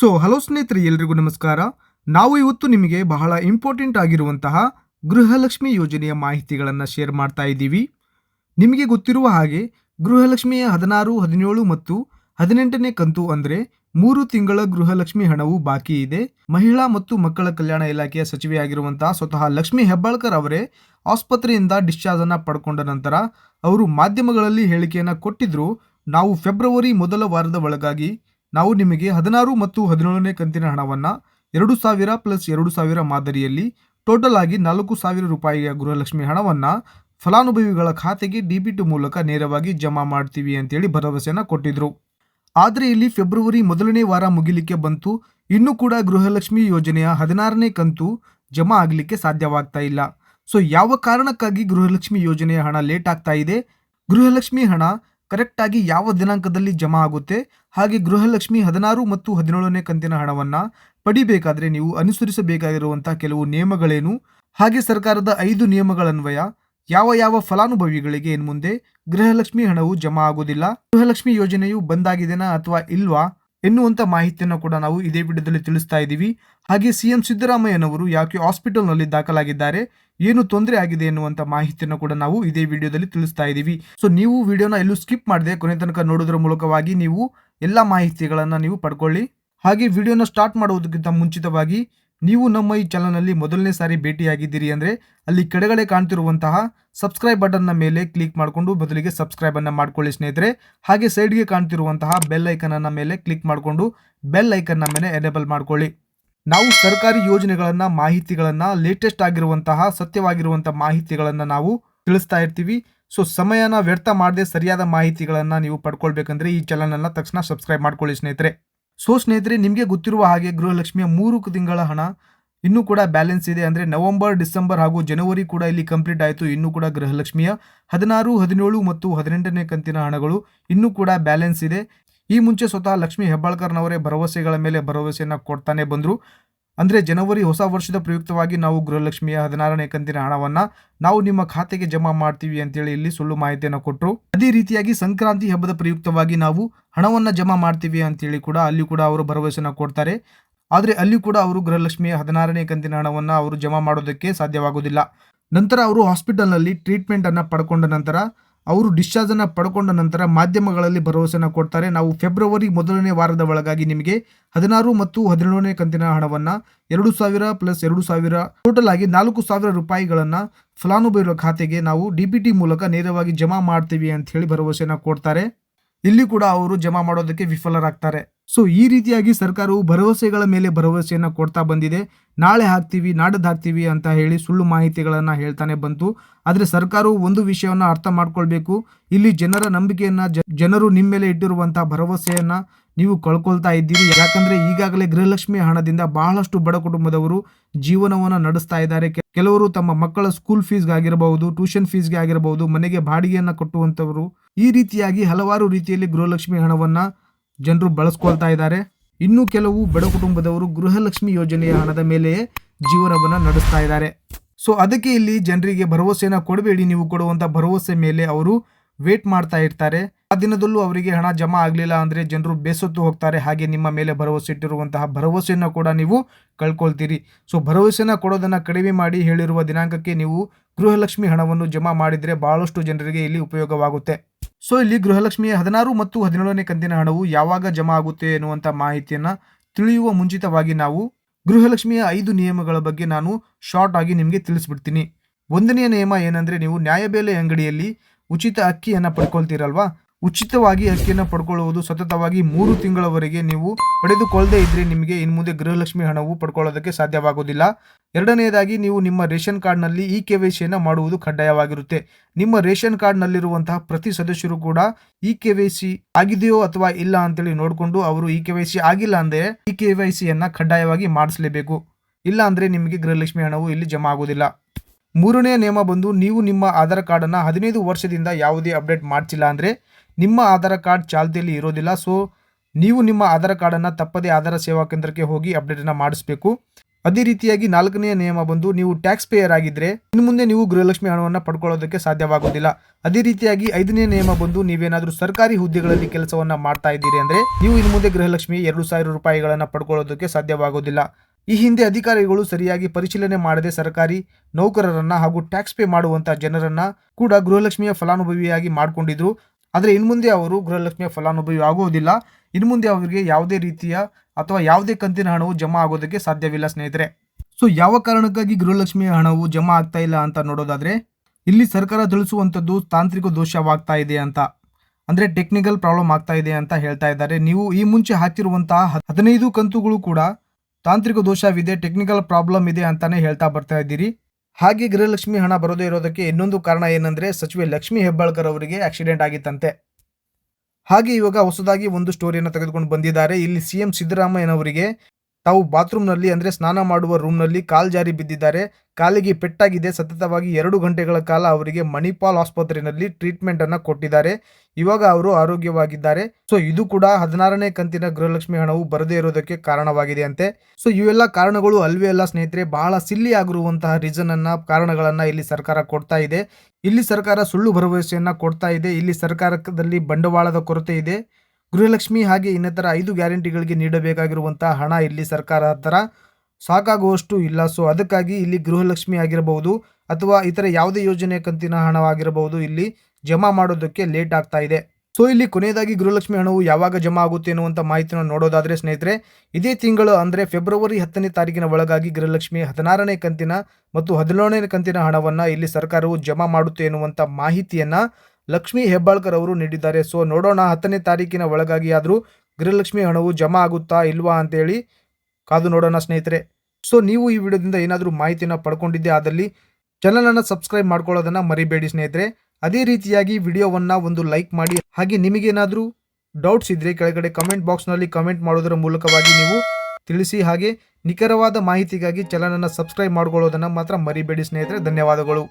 So hello ಸ್ನೇಹಿತರೆ, ಎಲ್ರಿಗೂ ನಮಸ್ಕಾರ. ನಾವು ಇವತ್ತು ನಿಮಗೆ ಬಹಳ ಇಂಪಾರ್ಟೆಂಟ್ ಆಗಿರುವಂತಹ ಗೃಹಲಕ್ಷ್ಮಿ ಯೋಜನೆಯ ಮಾಹಿತಿಗಳನ್ನು ಶೇರ್ ಮಾಡ್ತಾ ಇದ್ದೀವಿ. ನಿಮಗೆ ಗೊತ್ತಿರುವ ಹಾಗೆ ಗೃಹಲಕ್ಷ್ಮಿಯ ಹದಿನಾರು, ಹದಿನೇಳು ಮತ್ತು ಹದಿನೆಂಟನೇ ಕಂತು ಅಂದರೆ ಮೂರು ತಿಂಗಳ ಗೃಹಲಕ್ಷ್ಮಿ ಹಣವು ಬಾಕಿ ಇದೆ. ಮಹಿಳಾ ಮತ್ತು ಮಕ್ಕಳ ಕಲ್ಯಾಣ ಇಲಾಖೆಯ ಸಚಿವೆಯಾಗಿರುವಂತಹ ಸ್ವತಃ ಲಕ್ಷ್ಮಿ ಹೆಬ್ಬಾಳ್ಕರ್ ಅವರೇ ಆಸ್ಪತ್ರೆಯಿಂದ ಡಿಸ್ಚಾರ್ಜ್ ಅನ್ನು ಪಡ್ಕೊಂಡ ನಂತರ ಅವರು ಮಾಧ್ಯಮಗಳಲ್ಲಿ ಹೇಳಿಕೆಯನ್ನು ಕೊಟ್ಟಿದ್ರು. ನಾವು ಫೆಬ್ರವರಿ ಮೊದಲ ವಾರದ ಒಳಗಾಗಿ ನಾವು ನಿಮಗೆ ಹದಿನಾರು ಮತ್ತು ಹದಿನೇಳನೇ ಕಂತಿನ ಹಣವನ್ನು ಎರಡು ಸಾವಿರ ಪ್ಲಸ್ ಎರಡು ಸಾವಿರ ಮಾದರಿಯಲ್ಲಿ ಟೋಟಲ್ ಆಗಿ ನಾಲ್ಕು ಸಾವಿರ ರೂಪಾಯಿಯ ಗೃಹಲಕ್ಷ್ಮಿ ಹಣವನ್ನು ಫಲಾನುಭವಿಗಳ ಖಾತೆಗೆ ಡಿಬಿಟಿ ಮೂಲಕ ನೇರವಾಗಿ ಜಮಾ ಮಾಡ್ತೀವಿ ಅಂತೇಳಿ ಭರವಸೆಯನ್ನು ಕೊಟ್ಟಿದ್ರು. ಆದರೆ ಇಲ್ಲಿ ಫೆಬ್ರವರಿ ಮೊದಲನೇ ವಾರ ಮುಗಿಲಿಕ್ಕೆ ಬಂತು. ಇನ್ನೂ ಕೂಡ ಗೃಹಲಕ್ಷ್ಮಿ ಯೋಜನೆಯ ಹದಿನಾರನೇ ಕಂತು ಜಮಾ ಆಗಲಿಕ್ಕೆ ಸಾಧ್ಯವಾಗ್ತಾ ಇಲ್ಲ. ಸೊ ಯಾವ ಕಾರಣಕ್ಕಾಗಿ ಗೃಹಲಕ್ಷ್ಮಿ ಯೋಜನೆಯ ಹಣ ಲೇಟ್ ಆಗ್ತಾ ಇದೆ? ಗೃಹಲಕ್ಷ್ಮಿ ಹಣ ಕರೆಕ್ಟಾಗಿ ಯಾವ ದಿನಾಂಕದಲ್ಲಿ ಜಮಾ ಆಗುತ್ತೆ? ಹಾಗೆ ಗೃಹಲಕ್ಷ್ಮಿ ಹದಿನಾರು ಮತ್ತು ಹದಿನೇಳನೇ ಕಂತಿನ ಹಣವನ್ನು ಪಡಿಬೇಕಾದರೆ ನೀವು ಅನುಸರಿಸಬೇಕಾಗಿರುವಂಥ ಕೆಲವು ನಿಯಮಗಳೇನು? ಹಾಗೆ ಸರ್ಕಾರದ ಐದು ನಿಯಮಗಳನ್ವಯ, ಯಾವ ಯಾವ ಫಲಾನುಭವಿಗಳಿಗೆ ಇನ್ಮುಂದೆ ಗೃಹಲಕ್ಷ್ಮಿ ಹಣವು ಜಮಾ ಆಗುವುದಿಲ್ಲ? ಗೃಹಲಕ್ಷ್ಮಿ ಯೋಜನೆಯು ಬಂದಾಗಿದೆನಾ ಅಥವಾ ಇಲ್ವಾ? ಎನ್ನುವಂಥ ಮಾಹಿತಿಯನ್ನು ಕೂಡ ನಾವು ಇದೇ ವಿಡಿಯೋದಲ್ಲಿ ತಿಳಿಸ್ತಾ ಇದ್ದೀವಿ. ಹಾಗೆ ಸಿಎಂ ಸಿದ್ದರಾಮಯ್ಯನವರು ಯಾಕೆ ಹಾಸ್ಪಿಟಲ್ನಲ್ಲಿ ದಾಖಲಾಗಿದ್ದಾರೆ, ಏನು ತೊಂದರೆ ಆಗಿದೆ ಎನ್ನುವಂಥ ಮಾಹಿತಿಯನ್ನು ಕೂಡ ನಾವು ಇದೇ ವಿಡಿಯೋದಲ್ಲಿ ತಿಳಿಸ್ತಾ ಇದ್ದೀವಿ. ಸೊ, ನೀವು ವಿಡಿಯೋನ ಎಲ್ಲೂ ಸ್ಕಿಪ್ ಮಾಡದೆ ಕೊನೆ ತನಕ ನೋಡೋದ್ರ ಮೂಲಕವಾಗಿ ನೀವು ಎಲ್ಲ ಮಾಹಿತಿಗಳನ್ನು ನೀವು ಪಡ್ಕೊಳ್ಳಿ. ಹಾಗೆ ವಿಡಿಯೋನ ಸ್ಟಾರ್ಟ್ ಮಾಡುವುದಕ್ಕಿಂತ ಮುಂಚಿತವಾಗಿ ನೀವು ನಮ್ಮ ಈ ಚಾನಲ್ನಲ್ಲಿ ಮೊದಲನೇ ಸಾರಿ ಭೇಟಿಯಾಗಿದ್ದೀರಿ ಅಂದರೆ ಅಲ್ಲಿ ಕೆಳಗಡೆ ಕಾಣ್ತಿರುವಂತಹ ಸಬ್ಸ್ಕ್ರೈಬ್ ಬಟನ್ನ ಮೇಲೆ ಕ್ಲಿಕ್ ಮಾಡಿಕೊಂಡು ಬದಲಿಗೆ ಸಬ್ಸ್ಕ್ರೈಬನ್ನು ಮಾಡ್ಕೊಳ್ಳಿ ಸ್ನೇಹಿತರೆ. ಹಾಗೆ ಸೈಡ್ಗೆ ಕಾಣ್ತಿರುವಂತಹ ಬೆಲ್ ಐಕನನ್ನು ಮೇಲೆ ಕ್ಲಿಕ್ ಮಾಡಿಕೊಂಡು ಬೆಲ್ ಐಕನ್ನ ಮೇಲೆ ಎನೇಬಲ್ ಮಾಡ್ಕೊಳ್ಳಿ. ನಾವು ಸರ್ಕಾರಿ ಯೋಜನೆಗಳನ್ನು, ಮಾಹಿತಿಗಳನ್ನು ಲೇಟೆಸ್ಟ್ ಆಗಿರುವಂತಹ ಸತ್ಯವಾಗಿರುವಂಥ ಮಾಹಿತಿಗಳನ್ನು ನಾವು ತಿಳಿಸ್ತಾ ಇರ್ತೀವಿ. ಸೊ ಸಮಯನ ವ್ಯರ್ಥ ಮಾಡದೆ ಸರಿಯಾದ ಮಾಹಿತಿಗಳನ್ನು ನೀವು ಪಡ್ಕೊಳ್ಬೇಕಂದ್ರೆ ಈ ಚಾನಲ್ನ ತಕ್ಷಣ ಸಬ್ಸ್ಕ್ರೈಬ್ ಮಾಡ್ಕೊಳ್ಳಿ ಸ್ನೇಹಿತರೆ. ಸೊ ಸ್ನೇಹಿತರೆ, ನಿಮಗೆ ಗೊತ್ತಿರುವ ಹಾಗೆ ಗೃಹಲಕ್ಷ್ಮಿಯ ಮೂರು ತಿಂಗಳ ಹಣ ಇನ್ನೂ ಕೂಡ ಬ್ಯಾಲೆನ್ಸ್ ಇದೆ. ಅಂದರೆ ನವೆಂಬರ್, ಡಿಸೆಂಬರ್ ಹಾಗೂ ಜನವರಿ ಕೂಡ ಇಲ್ಲಿ ಕಂಪ್ಲೀಟ್ ಆಯಿತು. ಇನ್ನೂ ಕೂಡ ಗೃಹಲಕ್ಷ್ಮಿಯ ಹದಿನಾರು, ಹದಿನೇಳು ಮತ್ತು ಹದಿನೆಂಟನೇ ಕಂತಿನ ಹಣಗಳು ಇನ್ನೂ ಕೂಡ ಬ್ಯಾಲೆನ್ಸ್ ಇದೆ. ಈ ಮುಂಚೆ ಸ್ವತಃ ಲಕ್ಷ್ಮಿ ಹೆಬ್ಬಾಳ್ಕರ್ನವರೇ ಭರವಸೆಗಳ ಮೇಲೆ ಭರವಸೆಯನ್ನು ಕೊಡ್ತಾನೆ ಬಂದರು. ಅಂದರೆ ಜನವರಿ ಹೊಸ ವರ್ಷದ ಪ್ರಯುಕ್ತವಾಗಿ ನಾವು ಗೃಹಲಕ್ಷ್ಮಿಯ ಹದಿನಾರನೇ ಕಂತಿನ ಹಣವನ್ನು ನಾವು ನಿಮ್ಮ ಖಾತೆಗೆ ಜಮಾ ಮಾಡ್ತೀವಿ ಅಂತೇಳಿ ಇಲ್ಲಿ ಸುಳ್ಳು ಮಾಹಿತಿಯನ್ನು ಕೊಟ್ಟರು ಅದೇ ರೀತಿಯಾಗಿ ಸಂಕ್ರಾಂತಿ ಹಬ್ಬದ ಪ್ರಯುಕ್ತವಾಗಿ ನಾವು ಹಣವನ್ನು ಜಮಾ ಮಾಡ್ತೀವಿ ಅಂತೇಳಿ ಕೂಡ ಅಲ್ಲಿ ಕೂಡ ಅವರು ಭರವಸೆನ ಕೊಡ್ತಾರೆ. ಆದರೆ ಅಲ್ಲಿ ಕೂಡ ಅವರು ಗೃಹಲಕ್ಷ್ಮಿಯ ಹದಿನಾರನೇ ಕಂತಿನ ಹಣವನ್ನು ಅವರು ಜಮಾ ಮಾಡೋದಕ್ಕೆ ಸಾಧ್ಯವಾಗುವುದಿಲ್ಲ. ನಂತರ ಅವರು ಹಾಸ್ಪಿಟಲ್ನಲ್ಲಿ ಟ್ರೀಟ್ಮೆಂಟನ್ನು ಪಡ್ಕೊಂಡ ನಂತರ ಅವರು ಡಿಸ್ಚಾರ್ಜ್ ಅನ್ನ ಪಡ್ಕೊಂಡ ನಂತರ ಮಾಧ್ಯಮಗಳಲ್ಲಿ ಭರವಸೆನ ಕೊಡ್ತಾರೆ. ನಾವು ಫೆಬ್ರವರಿ ಮೊದಲನೇ ವಾರದ ಒಳಗಾಗಿ ನಿಮಗೆ ಹದಿನಾರು ಮತ್ತು ಹದಿನೇಳನೇ ಕಂತಿನ ಹಣವನ್ನು ಎರಡು ಸಾವಿರ ಪ್ಲಸ್ ಎರಡು ಸಾವಿರ ಟೋಟಲ್ ಆಗಿ ನಾಲ್ಕು ಸಾವಿರ ರೂಪಾಯಿಗಳನ್ನು ಫಲಾನುಭವಿಗಳ ಖಾತೆಗೆ ನಾವು ಡಿ ಬಿ ಟಿ ಮೂಲಕ ನೇರವಾಗಿ ಜಮಾ ಮಾಡ್ತೀವಿ ಅಂತ ಹೇಳಿ ಭರವಸೆಯನ್ನು ಕೊಡ್ತಾರೆ. ಇಲ್ಲಿ ಕೂಡ ಅವರು ಜಮಾ ಮಾಡೋದಕ್ಕೆ ವಿಫಲರಾಗ್ತಾರೆ. ಸೊ ಈ ರೀತಿಯಾಗಿ ಸರ್ಕಾರವು ಭರವಸೆಗಳ ಮೇಲೆ ಭರವಸೆಯನ್ನು ಕೊಡ್ತಾ ಬಂದಿದೆ. ನಾಳೆ ಹಾಕ್ತೀವಿ ನಾಡದ್ದು ಹಾಕ್ತೀವಿ ಅಂತ ಹೇಳಿ ಸುಳ್ಳು ಮಾಹಿತಿಗಳನ್ನು ಹೇಳ್ತಾನೆ ಬಂತು. ಆದರೆ ಸರ್ಕಾರವು ಒಂದು ವಿಷಯವನ್ನು ಅರ್ಥ ಮಾಡ್ಕೊಳ್ಬೇಕು. ಇಲ್ಲಿ ಜನರ ನಂಬಿಕೆಯನ್ನು ಜನರು ನಿಮ್ಮ ಮೇಲೆ ಇಟ್ಟಿರುವಂಥ ಭರವಸೆಯನ್ನು ನೀವು ಕಳ್ಕೊಳ್ತಾ ಇದ್ದೀರಿ. ಯಾಕಂದರೆ ಈಗಾಗಲೇ ಗೃಹಲಕ್ಷ್ಮಿ ಹಣದಿಂದ ಬಹಳಷ್ಟು ಬಡ ಕುಟುಂಬದವರು ಜೀವನವನ್ನು ನಡೆಸ್ತಾ ಇದ್ದಾರೆ. ಕೆಲವರು ತಮ್ಮ ಮಕ್ಕಳ ಸ್ಕೂಲ್ ಫೀಸ್ಗೆ ಆಗಿರಬಹುದು ಟ್ಯೂಷನ್ ಫೀಸ್ಗೆ ಆಗಿರಬಹುದು ಮನೆಗೆ ಬಾಡಿಗೆಯನ್ನು ಕಟ್ಟುವಂಥವರು ಈ ರೀತಿಯಾಗಿ ಹಲವಾರು ರೀತಿಯಲ್ಲಿ ಗೃಹಲಕ್ಷ್ಮಿ ಹಣವನ್ನ ಜನರು ಬಳಸ್ಕೊಳ್ತಾ ಇದ್ದಾರೆ. ಇನ್ನು ಕೆಲವು ಬಡ ಕುಟುಂಬದವರು ಗೃಹಲಕ್ಷ್ಮಿ ಯೋಜನೆಯ ಹಣದ ಮೇಲೆಯೇ ಜೀವನವನ್ನು ನಡೆಸ್ತಾ ಇದ್ದಾರೆ. ಸೊ ಅದಕ್ಕೆ ಇಲ್ಲಿ ಜನರಿಗೆ ಭರವಸೆನ ಕೊಡಬೇಡಿ, ನೀವು ಕೊಡುವಂಥ ಭರವಸೆ ಮೇಲೆ ಅವರು ವೇಟ್ ಮಾಡ್ತಾ ಇರ್ತಾರೆ. ಆ ದಿನದಲ್ಲೂ ಅವರಿಗೆ ಹಣ ಜಮಾ ಆಗಲಿಲ್ಲ ಅಂದರೆ ಜನರು ಬೇಸತ್ತು ಹೋಗ್ತಾರೆ. ಹಾಗೆ ನಿಮ್ಮ ಮೇಲೆ ಭರವಸೆ ಇಟ್ಟಿರುವಂತಹ ಭರವಸೆಯನ್ನು ಕೂಡ ನೀವು ಕಳ್ಕೊಳ್ತೀರಿ. ಸೊ ಭರವಸೆನ ಕೊಡೋದನ್ನು ಕಡಿಮೆ ಮಾಡಿ ಹೇಳಿರುವ ದಿನಾಂಕಕ್ಕೆ ನೀವು ಗೃಹಲಕ್ಷ್ಮಿ ಹಣವನ್ನು ಜಮಾ ಮಾಡಿದರೆ ಭಾಳಷ್ಟು ಜನರಿಗೆ ಇಲ್ಲಿ ಉಪಯೋಗವಾಗುತ್ತೆ. ಸೊ ಇಲ್ಲಿ ಗೃಹಲಕ್ಷ್ಮಿಯ ಹದಿನಾರು ಮತ್ತು ಹದಿನೇಳನೇ ಕಂತಿನ ಹಣವು ಯಾವಾಗ ಜಮಾ ಆಗುತ್ತೆ ಎನ್ನುವಂಥ ಮಾಹಿತಿಯನ್ನು ತಿಳಿಯುವ ಮುಂಚಿತವಾಗಿ ನಾವು ಗೃಹಲಕ್ಷ್ಮಿಯ ಐದು ನಿಯಮಗಳ ಬಗ್ಗೆ ನಾನು ಶಾರ್ಟ್ ಆಗಿ ನಿಮಗೆ ತಿಳಿಸ್ಬಿಡ್ತೀನಿ. ಒಂದನೆಯ ನಿಯಮ ಏನಂದರೆ ನೀವು ನ್ಯಾಯಬೆಲೆ ಅಂಗಡಿಯಲ್ಲಿ ಉಚಿತ ಅಕ್ಕಿಯನ್ನು ಪಡ್ಕೊಳ್ತೀರಲ್ವಾ? ಉಚಿತವಾಗಿ ಅಕ್ಕಿಯನ್ನು ಪಡ್ಕೊಳ್ಳುವುದು ಸತತವಾಗಿ ಮೂರು ತಿಂಗಳವರೆಗೆ ನೀವು ಪಡೆದುಕೊಳ್ಳದೆ ಇದ್ರೆ ನಿಮಗೆ ಇನ್ನು ಮುಂದೆ ಗೃಹಲಕ್ಷ್ಮಿ ಹಣವು ಪಡ್ಕೊಳ್ಳೋದಕ್ಕೆ ಸಾಧ್ಯವಾಗುವುದಿಲ್ಲ. ಎರಡನೆಯದಾಗಿ ನೀವು ನಿಮ್ಮ ರೇಷನ್ ಕಾರ್ಡ್ನಲ್ಲಿ ಇ ಕೆ ವೈ ಸಿಯನ್ನು ಮಾಡುವುದು ಕಡ್ಡಾಯವಾಗಿರುತ್ತೆ. ನಿಮ್ಮ ರೇಷನ್ ಕಾರ್ಡ್ನಲ್ಲಿರುವಂತಹ ಪ್ರತಿ ಸದಸ್ಯರು ಕೂಡ ಇ ಕೆ ವೈ ಸಿ ಆಗಿದೆಯೋ ಅಥವಾ ಇಲ್ಲ ಅಂತೇಳಿ ನೋಡಿಕೊಂಡು ಅವರು ಇ ಕೆ ವೈ ಸಿ ಆಗಿಲ್ಲ ಅಂದರೆ ಇ ಕೆ ವೈ ಸಿಯನ್ನು ಕಡ್ಡಾಯವಾಗಿ ಮಾಡಿಸಲೇಬೇಕು. ಇಲ್ಲ ಅಂದರೆ ನಿಮಗೆ ಗೃಹಲಕ್ಷ್ಮಿ ಹಣವು ಇಲ್ಲಿ ಜಮಾ ಆಗುವುದಿಲ್ಲ. ಮೂರನೇ ನಿಯಮ ಬಂದು ನೀವು ನಿಮ್ಮ ಆಧಾರ್ ಕಾರ್ಡನ್ನು ಹದಿನೈದು ವರ್ಷದಿಂದ ಯಾವುದೇ ಅಪ್ಡೇಟ್ ಮಾಡಿಸಿಲ್ಲ ಅಂದರೆ ನಿಮ್ಮ ಆಧಾರ್ ಕಾರ್ಡ್ ಚಾಲ್ತಿಯಲ್ಲಿ ಇರೋದಿಲ್ಲ, ಸೊ ನೀವು ನಿಮ್ಮ ಆಧಾರ್ ಕಾರ್ಡನ್ನು ತಪ್ಪದೇ ಆಧಾರ ಸೇವಾ ಕೇಂದ್ರಕ್ಕೆ ಹೋಗಿ ಅಪ್ಡೇಟನ್ನು ಮಾಡಿಸ್ಬೇಕು. ಅದೇ ರೀತಿಯಾಗಿ ನಾಲ್ಕನೆಯ ನಿಯಮ ಬಂದು, ನೀವು ಟ್ಯಾಕ್ಸ್ ಪೇಯರ್ ಆಗಿದ್ರೆ ಇನ್ನು ಮುಂದೆ ನೀವು ಗೃಹಲಕ್ಷ್ಮಿ ಹಣವನ್ನು ಪಡ್ಕೊಳ್ಳೋದಕ್ಕೆ ಸಾಧ್ಯವಾಗುವುದಿಲ್ಲ. ಅದೇ ರೀತಿಯಾಗಿ ಐದನೇ ನಿಯಮ ಬಂದು, ನೀವೇನಾದರೂ ಸರ್ಕಾರಿ ಹುದ್ದೆಗಳಲ್ಲಿ ಕೆಲಸವನ್ನು ಮಾಡ್ತಾ ಇದ್ದೀರಿ ಅಂದರೆ ನೀವು ಇನ್ನು ಮುಂದೆ ಗೃಹಲಕ್ಷ್ಮಿ ಎರಡು ಸಾವಿರ ರೂಪಾಯಿಗಳನ್ನು ಪಡ್ಕೊಳ್ಳೋದಕ್ಕೆ ಸಾಧ್ಯವಾಗುವುದಿಲ್ಲ. ಈ ಹಿಂದೆ ಅಧಿಕಾರಿಗಳು ಸರಿಯಾಗಿ ಪರಿಶೀಲನೆ ಮಾಡದೆ ಸರ್ಕಾರಿ ನೌಕರರನ್ನ ಹಾಗೂ ಟ್ಯಾಕ್ಸ್ ಪೇ ಮಾಡುವಂತಹ ಜನರನ್ನ ಕೂಡ ಗೃಹಲಕ್ಷ್ಮಿಯ ಫಲಾನುಭವಿಯಾಗಿ ಮಾಡಿಕೊಂಡಿದ್ರು. ಆದರೆ ಇನ್ನು ಮುಂದೆ ಅವರು ಗೃಹಲಕ್ಷ್ಮಿಯ ಫಲಾನುಭವಿ ಆಗುವುದಿಲ್ಲ ಇನ್ನು ಮುಂದೆ ಅವರಿಗೆ ಯಾವುದೇ ರೀತಿಯ ಅಥವಾ ಯಾವುದೇ ಕಂತಿನ ಹಣವು ಜಮಾ ಆಗೋದಕ್ಕೆ ಸಾಧ್ಯವಿಲ್ಲ ಸ್ನೇಹಿತರೆ. ಸೊ ಯಾವ ಕಾರಣಕ್ಕಾಗಿ ಗೃಹಲಕ್ಷ್ಮಿಯ ಹಣವು ಜಮಾ ಆಗ್ತಾ ಇಲ್ಲ ಅಂತ ನೋಡೋದಾದ್ರೆ, ಇಲ್ಲಿ ಸರ್ಕಾರ ತಿಳಿಸುವಂಥದ್ದು ತಾಂತ್ರಿಕ ದೋಷವಾಗ್ತಾ ಇದೆ ಅಂತ. ಅಂದರೆ ಟೆಕ್ನಿಕಲ್ ಪ್ರಾಬ್ಲಮ್ ಆಗ್ತಾ ಇದೆ ಅಂತ ಹೇಳ್ತಾ ಇದ್ದಾರೆ. ನೀವು ಈ ಮುಂಚೆ ಹಾಕಿರುವಂತಹ ಹದಿನೈದು ಕಂತುಗಳು ಕೂಡ ತಾಂತ್ರಿಕ ದೋಷವಿದೆ ಟೆಕ್ನಿಕಲ್ ಪ್ರಾಬ್ಲಮ್ ಇದೆ ಅಂತಾನೆ ಹೇಳ್ತಾ ಬರ್ತಾ ಇದ್ದೀರಿ. ಹಾಗೆ ಗೃಹಲಕ್ಷ್ಮಿ ಹಣ ಬರೋದೇ ಇರೋದಕ್ಕೆ ಇನ್ನೊಂದು ಕಾರಣ ಏನಂದ್ರೆ ಸಚಿವೆ ಲಕ್ಷ್ಮಿ ಹೆಬ್ಬಾಳ್ಕರ್ ಅವರಿಗೆ ಆಕ್ಸಿಡೆಂಟ್ ಆಗಿತ್ತಂತೆ. ಹಾಗೆ ಇವಾಗ ಹೊಸದಾಗಿ ಒಂದು ಸ್ಟೋರಿಯನ್ನು ತೆಗೆದುಕೊಂಡು ಬಂದಿದ್ದಾರೆ. ಇಲ್ಲಿ ಸಿಎಂ ಸಿದ್ದರಾಮಯ್ಯನವರಿಗೆ ತಾವು ಬಾತ್ರೂಮ್ನಲ್ಲಿ ಅಂದರೆ ಸ್ನಾನ ಮಾಡುವ ರೂಮ್ನಲ್ಲಿ ಕಾಲ್ ಜಾರಿ ಬಿದ್ದಿದ್ದಾರೆ. ಕಾಲಿಗೆ ಪೆಟ್ಟಾಗಿದೆ. ಸತತವಾಗಿ ಎರಡು ಗಂಟೆಗಳ ಕಾಲ ಅವರಿಗೆ ಮಣಿಪಾಲ್ ಆಸ್ಪತ್ರೆಯಲ್ಲಿ ಟ್ರೀಟ್ಮೆಂಟ್ ಅನ್ನ ಕೊಟ್ಟಿದ್ದಾರೆ. ಇವಾಗ ಅವರು ಆರೋಗ್ಯವಾಗಿದ್ದಾರೆ. ಸೊ, ಇದು ಕೂಡ ಹದಿನಾರನೇ ಕಂತಿನ ಗೃಹಲಕ್ಷ್ಮಿ ಹಣವು ಬರದೇ ಇರೋದಕ್ಕೆ ಕಾರಣವಾಗಿದೆ ಅಂತೆ ಸೊ, ಇವೆಲ್ಲ ಕಾರಣಗಳು ಅಲ್ವೇ ಅಲ್ಲ ಸ್ನೇಹಿತರೆ. ಬಹಳ ಸಿಲ್ಲಿ ಆಗಿರುವಂತಹ ರೀಸನ್ ಅನ್ನ, ಕಾರಣಗಳನ್ನ ಇಲ್ಲಿ ಸರ್ಕಾರ ಕೊಡ್ತಾ ಇದೆ. ಇಲ್ಲಿ ಸರ್ಕಾರ ಸುಳ್ಳು ಭರವಸೆಯನ್ನ ಕೊಡ್ತಾ ಇದೆ. ಇಲ್ಲಿ ಸರ್ಕಾರದಲ್ಲಿ ಬಂಡವಾಳದ ಕೊರತೆ ಇದೆ. ಗೃಹಲಕ್ಷ್ಮಿ ಹಾಗೆ ಇನ್ನಿತರ ಐದು ಗ್ಯಾರಂಟಿಗಳಿಗೆ ನೀಡಬೇಕಾಗಿರುವಂತಹ ಹಣ ಇಲ್ಲಿ ಸರ್ಕಾರ ಹತ್ರ ಸಾಕಾಗುವಷ್ಟು ಇಲ್ಲ. ಸೊ ಅದಕ್ಕಾಗಿ ಇಲ್ಲಿ ಗೃಹಲಕ್ಷ್ಮಿ ಆಗಿರಬಹುದು ಅಥವಾ ಇತರ ಯಾವುದೇ ಯೋಜನೆ ಕಂತಿನ ಹಣವಾಗಿರಬಹುದು ಇಲ್ಲಿ ಜಮಾ ಮಾಡೋದಕ್ಕೆ ಲೇಟ್ ಆಗ್ತಾ ಇದೆ. ಸೊ ಇಲ್ಲಿ ಕೊನೆಯದಾಗಿ ಗೃಹಲಕ್ಷ್ಮಿ ಹಣವು ಯಾವಾಗ ಜಮಾ ಆಗುತ್ತೆ ಎನ್ನುವಂಥ ಮಾಹಿತಿಯನ್ನು ನೋಡೋದಾದರೆ ಸ್ನೇಹಿತರೆ, ಇದೇ ತಿಂಗಳು ಅಂದರೆ ಫೆಬ್ರವರಿ ಹತ್ತನೇ ತಾರೀಕಿನ ಒಳಗಾಗಿ ಗೃಹಲಕ್ಷ್ಮಿ ಹದಿನಾರನೇ ಕಂತಿನ ಮತ್ತು ಹದಿನೇಳನೇ ಕಂತಿನ ಹಣವನ್ನು ಇಲ್ಲಿ ಸರ್ಕಾರವು ಜಮಾ ಮಾಡುತ್ತೆ ಎನ್ನುವಂಥ ಮಾಹಿತಿಯನ್ನ ಲಕ್ಷ್ಮಿ ಹೆಬ್ಬಾಳ್ಕರ್ ಅವರು ನೀಡಿದ್ದಾರೆ. ಸೊ, ನೋಡೋಣ, ಹತ್ತನೇ ತಾರೀಕಿನ ಒಳಗಾಗಿ ಆದರೂ ಗೃಹಲಕ್ಷ್ಮಿ ಹಣವು ಜಮಾ ಆಗುತ್ತಾ ಇಲ್ವಾ ಅಂತೇಳಿ ಕಾದು ನೋಡೋಣ ಸ್ನೇಹಿತರೆ. ಸೊ, ನೀವು ಈ ವಿಡಿಯೋದಿಂದ ಏನಾದರೂ ಮಾಹಿತಿಯನ್ನು ಪಡ್ಕೊಂಡಿದ್ದೆ ಆದಲ್ಲಿ ಚಾನಲನ್ನು ಸಬ್ಸ್ಕ್ರೈಬ್ ಮಾಡ್ಕೊಳ್ಳೋದನ್ನು ಮರಿಬೇಡಿ ಸ್ನೇಹಿತರೆ. ಅದೇ ರೀತಿಯಾಗಿ ವಿಡಿಯೋವನ್ನು ಒಂದು ಲೈಕ್ ಮಾಡಿ. ಹಾಗೆ ನಿಮಗೇನಾದರೂ ಡೌಟ್ಸ್ ಇದ್ದರೆ ಕೆಳಗಡೆ ಕಮೆಂಟ್ ಬಾಕ್ಸ್ನಲ್ಲಿ ಕಮೆಂಟ್ ಮಾಡೋದರ ಮೂಲಕವಾಗಿ ನೀವು ತಿಳಿಸಿ. ಹಾಗೆ ನಿಖರವಾದ ಮಾಹಿತಿಗಾಗಿ ಚಾನಲನ್ನು ಸಬ್ಸ್ಕ್ರೈಬ್ ಮಾಡ್ಕೊಳ್ಳೋದನ್ನು ಮಾತ್ರ ಮರಿಬೇಡಿ ಸ್ನೇಹಿತರೆ. ಧನ್ಯವಾದಗಳು.